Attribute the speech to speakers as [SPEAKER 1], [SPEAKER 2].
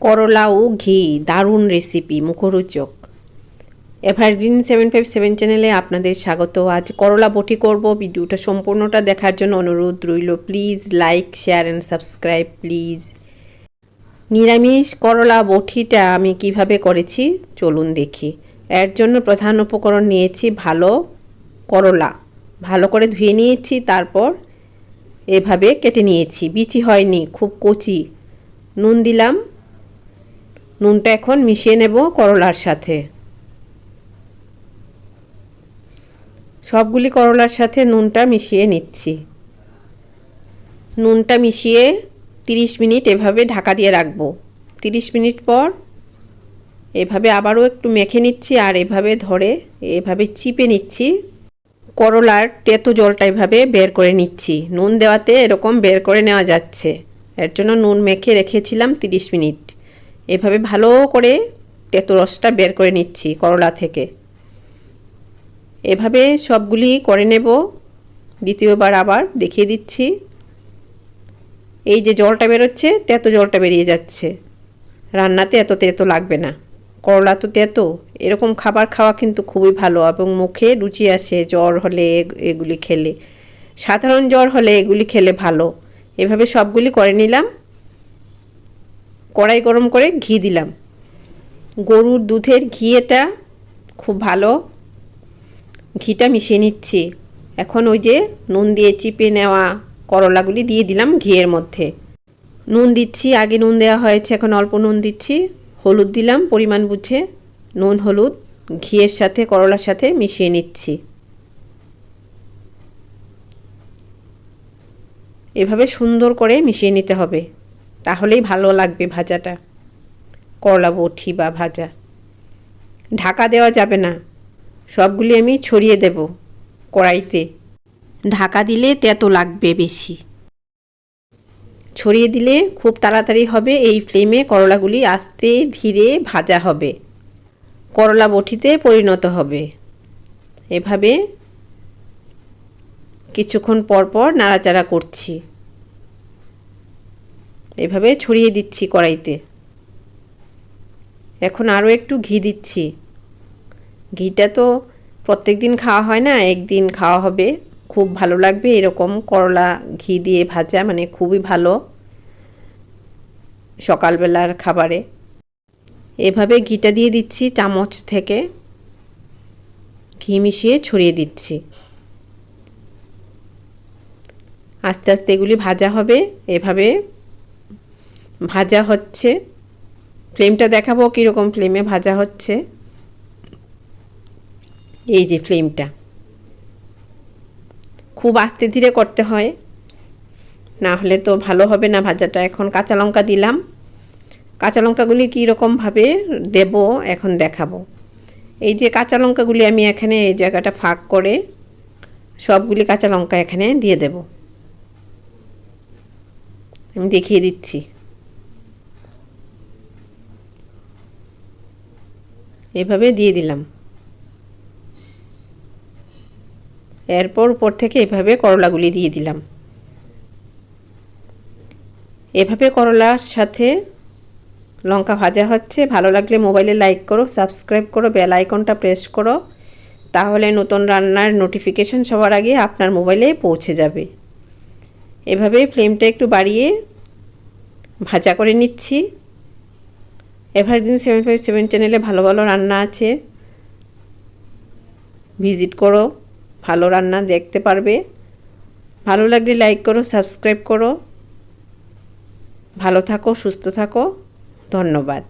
[SPEAKER 1] করলা ও ঘি, দারুণ রেসিপি মুখরোচক। এভারগ্রিন সেভেন ফাইভ সেভেন চ্যানেলে আপনাদের স্বাগত। আজ করলা বটি করব। ভিডিওটা সম্পূর্ণটা দেখার জন্য অনুরোধ রইল। Please like share and subscribe please নিরামিষ করলা বটিটা আমি কীভাবে করেছি, চলুন দেখি। এর জন্য প্রধান উপকরণ নিয়েছি ভালো করলা। ভালো করে ধুয়ে নিয়েছি, তারপর এভাবে কেটে নিয়েছি। বিচি হয়নি, খুব কচি। নুন দিলাম। নুনটা এখন মিশিয়ে নেব করলার সাথে। সবগুলি করলার সাথে নুনটা মিশিয়ে নিচ্ছি। নুনটা মিশিয়ে তিরিশ মিনিট এভাবে ঢাকা দিয়ে রাখব। তিরিশ মিনিট পর এভাবে আবারও একটু মেখে নিচ্ছি আর এভাবে ধরে এভাবে চিপে নিচ্ছি। করলার তেতো জলটা এভাবে বের করে নিচ্ছি। নুন দেওয়াতে এরকম বের করে নেওয়া যাচ্ছে। এর জন্য নুন মেখে রেখেছিলাম তিরিশ মিনিট। এভাবে ভালো করে তেতো রসটা বের করে নিচ্ছি করলা থেকে। এভাবে সবগুলি করে নেব। দ্বিতীয়বার আবার দেখিয়ে দিচ্ছি। এই যে জলটা বেরোচ্ছে, তেতো জলটা বেরিয়ে যাচ্ছে। রান্নাতে এত তেতো লাগবে না। করলা তো তেতো। এরকম খাবার খাওয়া কিন্তু খুবই ভালো এবং মুখে রুচি আসে জ্বর হলে এগুলি খেলে। সাধারণ জ্বর হলে এগুলি খেলে ভালো। এভাবে সবগুলি করে নিলাম। কড়াই গরম করে ঘি দিলাম। গরুর দুধের ঘি এটা খুব ভালো। ঘিটা মিশিয়ে নিচ্ছি। এখন ওই যে নুন দিয়ে চিপে নেওয়া করলাগুলি দিয়ে দিলাম ঘিয়ের মধ্যে। নুন দিচ্ছি, আগে নুন দেওয়া হয়েছে, এখন অল্প নুন দিচ্ছি। হলুদ দিলাম পরিমাণ বুঝে। নুন, হলুদ, ঘিয়ের সাথে, করলার সাথে মিশিয়ে নিচ্ছি। এভাবে সুন্দর করে মিশিয়ে নিতে হবে। তাহলেই ভালো লাগবে ভাজাটা। করলা বটি বা ভাজা। ঢাকা দেওয়া যাবে না। সবগুলি আমি ছড়িয়ে দেব কড়াইতে। ঢাকা দিলে তেতো লাগবে বেশি। ছড়িয়ে দিলে খুব তাড়াতাড়ি হবে এই ফ্লেমে করলাগুলি আস্তে ধীরে ভাজা হবে। করলা বটিতে পরিণত হবে। এভাবে কিছুক্ষণ পর পর নাড়াচাড়া করছি। এভাবে ছড়িয়ে দিচ্ছি কড়াইতে। এখন আরও একটু ঘি দিচ্ছি। ঘিটা তো প্রত্যেক দিন খাওয়া হয় না, একদিন খাওয়া হবে। খুব ভালো লাগবে এরকম করলা ঘি দিয়ে ভাজা মানে খুবই ভালো সকালবেলার খাবারে। এভাবে ঘিটা দিয়ে দিচ্ছি চামচ থেকে। ঘি মিশিয়ে ছড়িয়ে দিচ্ছি। আস্তে আস্তে এগুলি ভাজা হবে। এভাবে ভাজা হচ্ছে। ফ্লেমটা দেখাবো কীরকম ফ্লেমে ভাজা হচ্ছে। এই যে ফ্লেমটা খুব আস্তে ধীরে করতে হয়। না হলে তো ভালো হবে না ভাজাটা। এখন কাঁচা লঙ্কা দিলাম। কাঁচা লঙ্কাগুলি কীরকমভাবে দেব এখন দেখাবো। এই যে কাঁচা লঙ্কাগুলি আমি এখানে এই জায়গাটা ফাঁক করে সবগুলি কাঁচা লঙ্কা এখানে দিয়ে দেব। আমি দেখিয়ে দিচ্ছি। এভাবে দিয়ে দিলাম। এরপর উপর থেকে এভাবে করলাগুলি দিয়ে দিলাম। এভাবে করলার সাথে লঙ্কা ভাজা হচ্ছে। ভালো লাগলে মোবাইলে লাইক করো, সাবস্ক্রাইব করো, বেল আইকনটা প্রেস করো। তাহলে নতুন রান্নার নোটিফিকেশান সবার আগে আপনার মোবাইলে পৌঁছে যাবে। এভাবে ফ্লেমটা একটু বাড়িয়ে ভাজা করে নিচ্ছি। এভারগ্রিন সেভেন ফাইভ সেভেন চ্যানেলে ভালো ভালো রান্না আছে। ভিজিট করো, ভালো রান্না দেখতে পারবে। ভালো লাগলে লাইক করো সাবস্ক্রাইব করো। ভালো থাকো, সুস্থ থাকো। ধন্যবাদ।